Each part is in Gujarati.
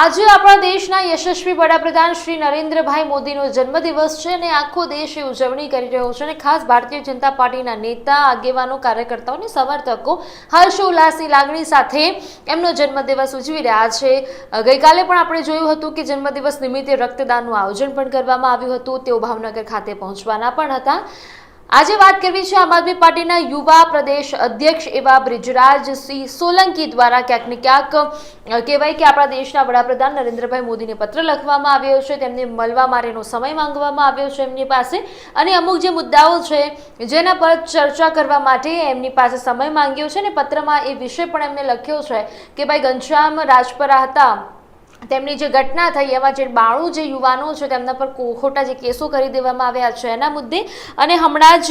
આજે આપણા દેશના યશસ્વી વડાપ્રધાન શ્રી નરેન્દ્રભાઈ મોદીનો જન્મદિવસ છે અને આખો દેશ એ ઉજવણી કરી રહ્યો છે અને ખાસ ભારતીય જનતા પાર્ટીના નેતા, આગેવાનો, કાર્યકર્તાઓ અને સમર્થકો હર્ષોલ્લાસની લાગણી સાથે એમનો જન્મદિવસ ઉજવી રહ્યા છે. ગઈકાલે પણ આપણે જોયું હતું કે જન્મદિવસ નિમિત્તે રક્તદાનનું આયોજન પણ કરવામાં આવ્યું હતું. તેઓ ભાવનગર ખાતે પહોંચવાના પણ હતા. આજે વાત કરવી છે આમ આદમી પાર્ટીના યુવા પ્રદેશ અધ્યક્ષ એવા બ્રિજરાજસિંહ સોલંકી દ્વારા ક્યાંક ને ક્યાંક કહેવાય કે આપણા દેશના વડાપ્રધાન નરેન્દ્રભાઈ મોદીને પત્ર લખવામાં આવ્યો છે, તેમને મળવા માટેનો સમય માંગવામાં આવ્યો છે એમની પાસે. અને અમુક જે મુદ્દાઓ છે, જેના પર ચર્ચા કરવા માટે એમની પાસે સમય માંગ્યો છે અને પત્રમાં એ વિષય પણ એમને લખ્યો છે કે ભાઈ, ઘનશ્યામ રાજપરા હતા. તેમની જે ઘટના થઈ એમાં જે બાણું જે યુવાનો છે, તેમના પર ખોટા જે કેસો કરી દેવામાં આવ્યા છે. એના મુદ્દે અને હમણાં જ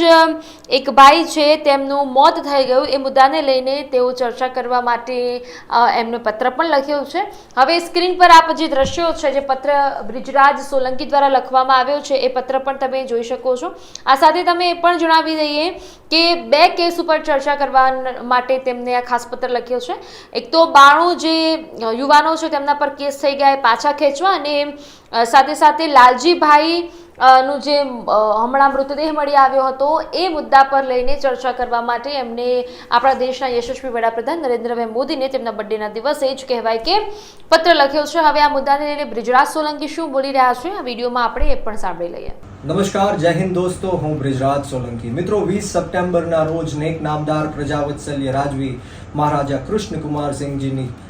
એક ભાઈ છે, તેમનું મોત થઈ ગયું. એ મુદ્દાને લઈને તેઓ ચર્ચા કરવા માટે એમને પત્ર પણ લખ્યો છે. હવે સ્ક્રીન પર આપ જે દ્રશ્યો છે, જે પત્ર બ્રિજરાજ સોલંકી દ્વારા લખવામાં આવ્યો છે, એ પત્ર પણ તમે જોઈ શકો છો. આ સાથે તમે એ પણ જણાવી દઈએ કે બે કેસ ઉપર ચર્ચા કરવા માટે તેમને આ ખાસ પત્ર લખ્યો છે. એક તો બાણું જે યુવાનો છે, તેમના પર કેસ થઈ ગયા એ પાછા ખેંચવા અને સાથે સાથે લાલજીભાઈ નું જે હમણાં મૃતદેહ મળી આવ્યો હતો એ મુદ્દા પર લઈને ચર્ચા કરવા માટે એમને આપણા દેશના યશસ્વી વડાપ્રધાન નરેન્દ્રભાઈ મોદીને તેમના બર્થડેના દિવસે જ કહેવાય કે પત્ર લખ્યો છે. હવે આ મુદ્દાને લઈને બ્રિજરાજ સોલંકી શું બોલી રહ્યા છે? આ વિડીયોમાં આપણે એ પણ સાંભળી લઈએ. નમસ્કાર, જય હિન્દ દોસ્તો. હું બ્રિજરાજ સોલંકી. મિત્રો, વીસ સપ્ટેમ્બરના રોજ નેક નામદાર પ્રજાવત્સલ્ય રાજવી મહારાજા કૃષ્ણકુમાર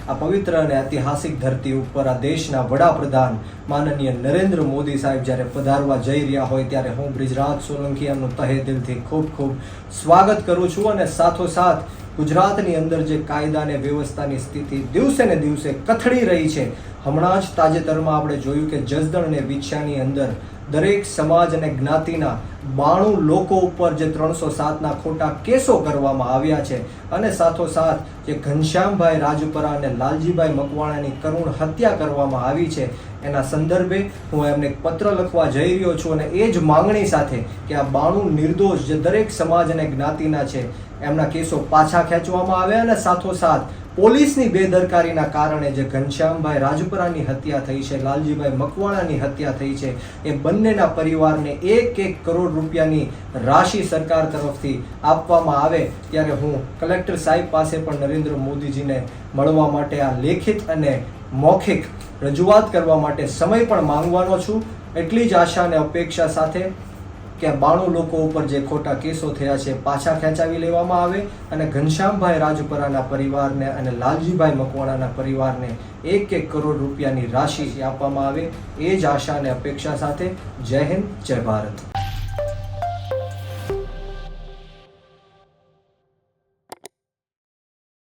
આ પવિત્ર અને ઐતિહાસિક ધરતી ઉપર આ દેશના વડાપ્રધાન માનનીય નરેન્દ્ર મોદી સાહેબ જ્યારે પધારવા જઈ રહ્યા હોય ત્યારે હું બ્રિજરાજ સોલંકી એમનું તહે દિલથી ખૂબ ખૂબ સ્વાગત કરું છું અને સાથોસાથ ગુજરાતની અંદર જે કાયદા અને વ્યવસ્થાની સ્થિતિ દિવસે ને દિવસે કથળી રહી છે, હમણાં જ તાજેતરમાં આપણે જોયું કે જસદણ અને વિછાની અંદર દરેક સમાજ અને જ્ઞાતિના બાણું લોકો ઉપર જે ત્રણસો સાતના ખોટા કેસો કરવામાં આવ્યા છે અને સાથોસાથ જે ઘનશ્યામભાઈ રાજપરા અને લાલજીભાઈ મકવાણાની કરુણ હત્યા કરવામાં આવી છે, એના સંદર્ભે હું એમને પત્ર લખવા જઈ રહ્યો છું અને એ જ માંગણી સાથે કે આ બાણું નિર્દોષ જે દરેક સમાજ અને જ્ઞાતિના છે, એમના કેસો પાછા ખેંચવામાં આવ્યા અને સાથોસાથ પોલીસની બેદરકારીના કારણે જે ઘનશ્યામભાઈ રાજપરાની હત્યા થઈ છે, લાલજીભાઈ મકવાણાની હત્યા થઈ છે, એ બંનેના પરિવારને એક એક કરોડ રૂપિયાની રાશિ સરકાર તરફથી આપવામાં આવે ત્યારે હું કલેક્ટર સાહેબ પાસે પણ નરેન્દ્ર મોદીજીને મળવા માટે આ લેખિત અને મૌખિક રજૂઆત કરવા માટે સમય પણ માંગવાનો છું. એટલી જ આશા અને અપેક્ષા સાથે કે બાણું લોકો ઉપર જે ખોટા કેસો થયા છે, પાછા ખેંચાવી લેવામાં આવે અને ઘનશ્યામભાઈ રાજપરાના પરિવારને અને લાલજીભાઈ મકવાણાના પરિવારને એક એક કરોડ રૂપિયાની રાશિ આપવામાં આવે. એ જ આશા અને અપેક્ષા સાથે જય હિન્દ, જય ભારત.